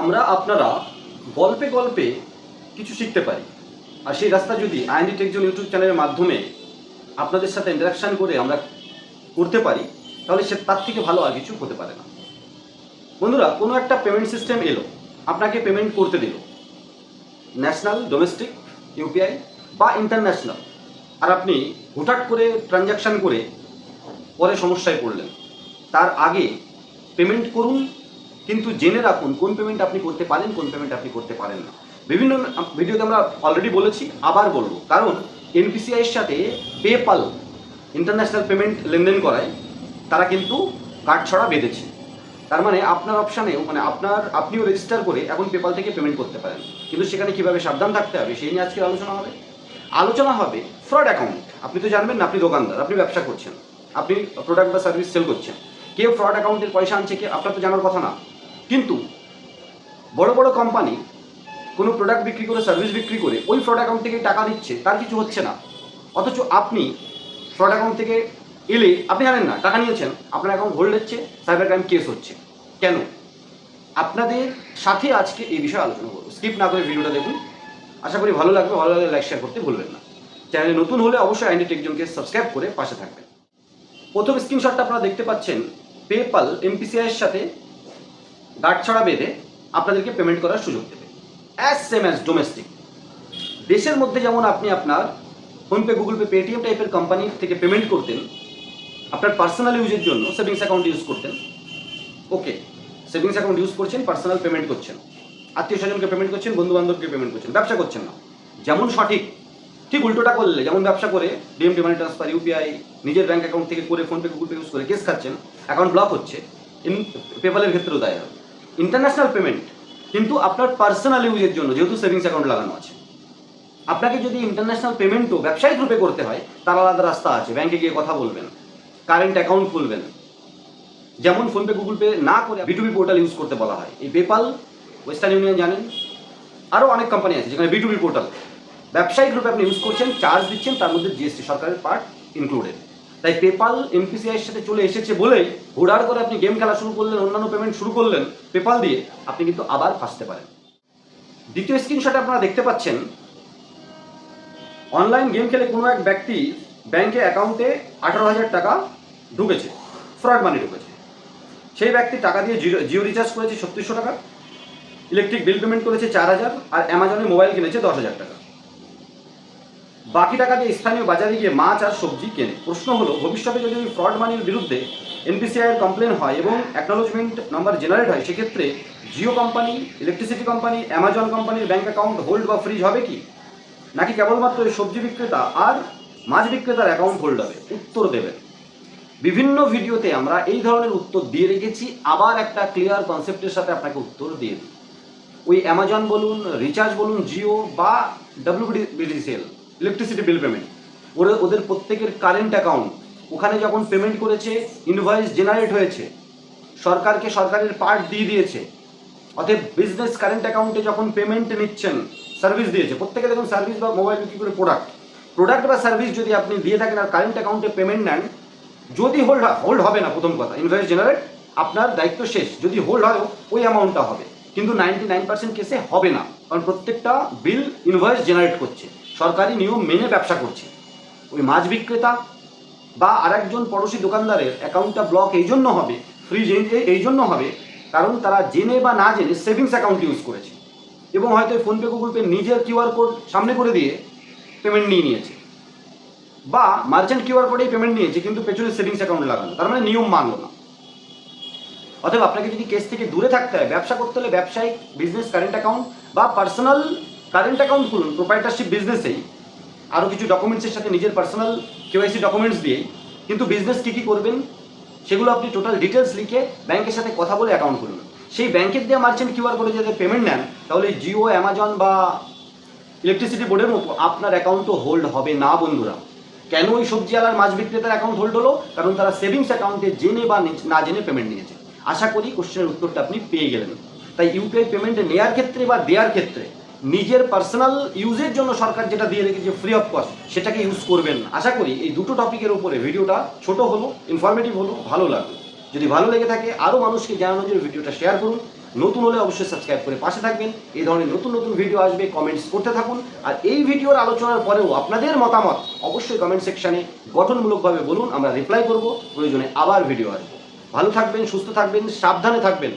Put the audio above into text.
আমরা আপনারা গল্পে গল্পে কিছু শিখতে পারি। আর সেই রাস্তা যদি আইএনডি টেকজন ইউটিউব চ্যানেলের মাধ্যমে আপনাদের সাথে ইন্টারাকশন করে আমরা করতে পারি, তাহলে সে তার থেকে ভালো আর কিছু হতে পারে না। বন্ধুরা, কোনো একটা পেমেন্ট সিস্টেম এলো, আপনাকে পেমেন্ট করতে দিল। ন্যাশনাল ডোমেস্টিক ইউপিআই বা ইন্টারন্যাশনাল আর আপনি হুটহাট করে ট্রানজ্যাকশান করে পরে সমস্যায় পড়লেন। তার আগে পেমেন্ট করুন কিন্তু জেনে রাখুন কোন পেমেন্ট আপনি করতে পারেন, কোন পেমেন্ট আপনি করতে পারেন না। বিভিন্ন ভিডিওতে আমরা অলরেডি বলেছি, আবার বলব। কারণ এনপিসিআই এর সাথে পেপাল ইন্টারন্যাশনাল পেমেন্ট লেনদেন করায়, তারা কিন্তু কার্ড ছড়া বেঁধেছে। তার মানে আপনার অপশানেও মানে আপনার, আপনিও রেজিস্টার করে এখন পেপাল থেকে পেমেন্ট করতে পারেন। কিন্তু সেখানে কীভাবে সাবধান থাকতে হবে, সেই নিয়ে আজকে আলোচনা হবে। আলোচনা হবে ফ্রড অ্যাকাউন্ট আপনি তো জানবেন না, আপনি দোকানদার, আপনি ব্যবসা করছেন। আপনি প্রোডাক্ট বা সার্ভিস সেল করছেন। কেউ ফ্রড অ্যাকাউন্টের পয়সা আনছে, কে আপনার তো জানার কথা না। কিন্তু বড় বড় কোম্পানি কোনো প্রোডাক্ট বিক্রি করে সার্ভিস বিক্রি করে, ওই ফ্রড অ্যাকাউন্ট থেকে টাকা দিচ্ছে, তার কিছু হচ্ছে না। অথচ আপনি ফ্রড অ্যাকাউন্ট থেকে এলে আপনি জানেন না, টাকা নিয়েছেন, আপনার অ্যাকাউন্ট হোল্ড হচ্ছে সাইবার ক্রাইম কেস হচ্ছে। কেন? আপনাদের সাথে আজকে এই বিষয়ে আলোচনা করব। স্কিপ না করে ভিডিওটা দেখুন। আশা করি ভালো লাগবে, ভালো লাগলে লাইক শেয়ার করতে ভুলবেন না। চ্যানেলে নতুন হলে অবশ্যই আইনডি টেকজনকে সাবস্ক্রাইব করে পাশে থাকবেন। প্রথম স্ক্রিনশটটা আপনারা দেখতে পাচ্ছেন পেপাল এমপিসিআই এর সাথে গার্ড ছড়া বেঁধে আপনাদেরকে পেমেন্ট করার সুযোগ দেবে। অ্যাজ সেম অ্যাজ ডোমেস্টিক দেশের মধ্যে যেমন আপনি আপনার ফোনপে গুগল পে পেটিএম টাইপের কোম্পানি থেকে পেমেন্ট করতেন, আপনার পার্সোনাল ইউজের জন্য সেভিংস অ্যাকাউন্ট ইউজ করতেন ওকে সেভিংস অ্যাকাউন্ট ইউজ করছেন পার্সোনাল পেমেন্ট করছেন, আত্মীয় স্বজনকে পেমেন্ট করছেন বন্ধু বান্ধবকে পেমেন্ট করছেন, ব্যবসা করছেন না। যেমন সঠিক, ঠিক উল্টোটা করলে, যেমন ব্যবসা করে ডিএমটি মানি ট্রান্সফার ইউপিআই নিজের ব্যাঙ্ক অ্যাকাউন্ট থেকে করে ফোনপে গুগল পে ইউজ করে কেস খাচ্ছেন অ্যাকাউন্ট ব্লক হচ্ছে পেপালের ক্ষেত্রেও দায় হবে ইন্টারন্যাশনাল পেমেন্ট কিন্তু আপনার পার্সোনাল ইউজের জন্য, যেহেতু সেভিংস অ্যাকাউন্ট লাগানো আছে। আপনাকে যদি ইন্টারন্যাশনাল পেমেন্টও ব্যবসায়িক রূপে করতে হয়, তার আলাদা রাস্তা আছে ব্যাংকে গিয়ে কথা বলবেন কারেন্ট অ্যাকাউন্ট খুলবেন। যেমন ফোনপে গুগল পে না করে বিটুবি পোর্টাল ইউজ করতে বলা হয়। এই পেপাল ওয়েস্টার্ন ইউনিয়ন জানেন আরও অনেক কোম্পানি আছে যেখানে বিটুবি পোর্টাল ব্যবসায়িক রূপে আপনি ইউজ করছেন চার্জ দিচ্ছেন, তার মধ্যে জিএসটি সরকারের পার্ট ইনক্লুডেড তাই পেপাল এমপিসিআইয়ের সাথে চলে এসেছে বলেই হুড়ার করে আপনি গেম খেলা শুরু করলেন, অন্যান্য পেমেন্ট শুরু করলেন পেপাল দিয়ে আপনি কিন্তু আবার ফাঁসতে পারেন। দ্বিতীয় স্ক্রিনশটে আপনারা দেখতে পাচ্ছেন অনলাইন গেম খেলে কোনো এক ব্যক্তি ব্যাংকে অ্যাকাউন্টে আঠারো হাজার টাকা ঢুকেছে ফ্রড মানি ঢুকেছে। সেই ব্যক্তি টাকা দিয়ে জিরো জিও রিচার্জ করেছে ছত্রিশশো টাকা ইলেকট্রিক বিল পেমেন্ট করেছে চার হাজার, আর অ্যামাজনে মোবাইল কিনেছে দশ হাজার টাকা। বাকি টাকা দিয়ে স্থানীয় বাজারে গিয়ে মাছ আর সবজি কেনে। প্রশ্ন হলো, ভবিষ্যতে যদি ফ্রড মানির বিরুদ্ধে এনপিসিআই কমপ্লেন হয় এবং অ্যাকনোলজমেন্ট নাম্বার জেনারেট হয়, সেক্ষেত্রে Jio company electricity company Amazon কোম্পানির ব্যাঙ্ক অ্যাকাউন্ট হোল্ড বা ফ্রিজ হবে কি? নাকি কেবলমাত্র ওই সবজি বিক্রেতা আর মাছ বিক্রেতার অ্যাকাউন্ট হোল্ড হবে? উত্তর দেবেন। বিভিন্ন ভিডিওতে আমরা এই ধরনের উত্তর দিয়ে রেখেছি। আবার একটা ক্লিয়ার কনসেপ্টের সাথে আপনাকে উত্তর দিয়ে দিই। ওই অ্যামাজন বলুন রিচার্জ বলুন জিও বা ডাব্লিউবিডিসিএল ইলেকট্রিসিটি বিল পেমেন্ট ওরা, ওদের প্রত্যেকের কারেন্ট অ্যাকাউন্ট ওখানে যখন পেমেন্ট করেছে ইনভয়েস জেনারেট হয়েছে, সরকারকে সরকারের পার্ট দিয়ে দিয়েছে। অতএব বিজনেস কারেন্ট অ্যাকাউন্টে যখন পেমেন্ট নিচ্ছেন সার্ভিস দিয়েছে। প্রত্যেকে দেখুন সার্ভিস বা মোবাইল বিক্রি করে প্রোডাক্ট প্রোডাক্ট বা সার্ভিস যদি আপনি দিয়ে থাকেন আর কারেন্ট অ্যাকাউন্টে পেমেন্ট নেন, যদি হোল্ড হোল্ড হবে না প্রথম কথা ইনভয়েস জেনারেট আপনার দায়িত্ব শেষ। যদি হোল্ড হয়, ওই অ্যামাউন্টটা হবে। কিন্তু নাইনটি নাইন পার্সেন্ট কেসে হবে না। কারণ প্রত্যেকটা বিল ইনভয়েস জেনারেট করছে। সরকারি নিয়ম মেনে ব্যবসা করছে। ওই মাছ বিক্রেতা বা আরেকজন পড়োশি দোকানদারের অ্যাকাউন্টটা ব্লক এই জন্য হবে, ফ্রি ফ্রিজ এই জন্য হবে, কারণ তারা জেনে বা না জেনে সেভিংস অ্যাকাউন্ট ইউজ করেছে এবং হয়তো ফোনপে, গুগল পে নিজের কিউআর কোড সামনে করে দিয়ে পেমেন্ট নিয়ে নিয়েছে। বা মার্চেন্ট কিউআর কোডেই পেমেন্ট নিয়েছে, কিন্তু পেছনে সেভিংস অ্যাকাউন্ট লাগানো তার মানে নিয়ম মানলো না। অতএব আপনাকে যদি কেস থেকে দূরে থাকতে হয়, ব্যবসা করতে হলে ব্যবসায়িক, বিজনেস, কারেন্ট অ্যাকাউন্ট বা পার্সোনাল কারেন্ট অ্যাকাউন্ট খুলুন প্রোপাইটারশিপ বিজনেসেই আরও কিছু ডকুমেন্টসের সাথে নিজের পার্সোনাল কেওয়াইসি ডকুমেন্টস দিয়েই কিন্তু বিজনেস কী কী করবেন, সেগুলো আপনি টোটাল ডিটেলস লিখে ব্যাংকের সাথে কথা বলে অ্যাকাউন্ট খুলুন। সেই ব্যাংকের দেওয়া মার্চেন্ট কিউআর কোডে যদি পেমেন্ট নেন, তাহলে জিও অ্যামাজন বা ইলেকট্রিসিটি বোর্ডের মতো আপনার অ্যাকাউন্টও হোল্ড হবে না, বন্ধুরা। কেন ওই সবজি আলার মাছ বিক্রেতার অ্যাকাউন্ট হোল্ড হলো? কারণ তারা সেভিংস অ্যাকাউন্টে জেনে বা না জেনে পেমেন্ট নিয়েছে। আশা করি কোশ্চেনের উত্তরটা আপনি পেয়ে গেলেন। তাই ইউপিআই পেমেন্ট নেওয়ার ক্ষেত্রে বা দেওয়ার ক্ষেত্রে নিজের পার্সোনাল ইউজের জন্য সরকার যেটা দিয়ে রেখেছে ফ্রি অফ কস্ট সেটাকে ইউজ করবেন আশা করি এই দুটো টপিকের উপরে ভিডিওটা ছোট হলো ইনফরমেটিভ হলো, ভালো লাগল। যদি ভালো লেগে থাকে আরও মানুষকে জানানোর জন্য ভিডিওটা শেয়ার করুন। নতুন হলে অবশ্যই সাবস্ক্রাইব করে পাশে থাকবেন। এই ধরনের নতুন নতুন ভিডিও আসবে কমেন্টস করতে থাকুন। আর এই ভিডিওর আলোচনার পরেও আপনাদের মতামত অবশ্যই কমেন্ট সেকশানে গঠনমূলকভাবে বলুন, আমরা রিপ্লাই করব। প্রয়োজনে আবার ভিডিও আসবে। ভালো থাকবেন, সুস্থ থাকবেন, সাবধানে থাকবেন।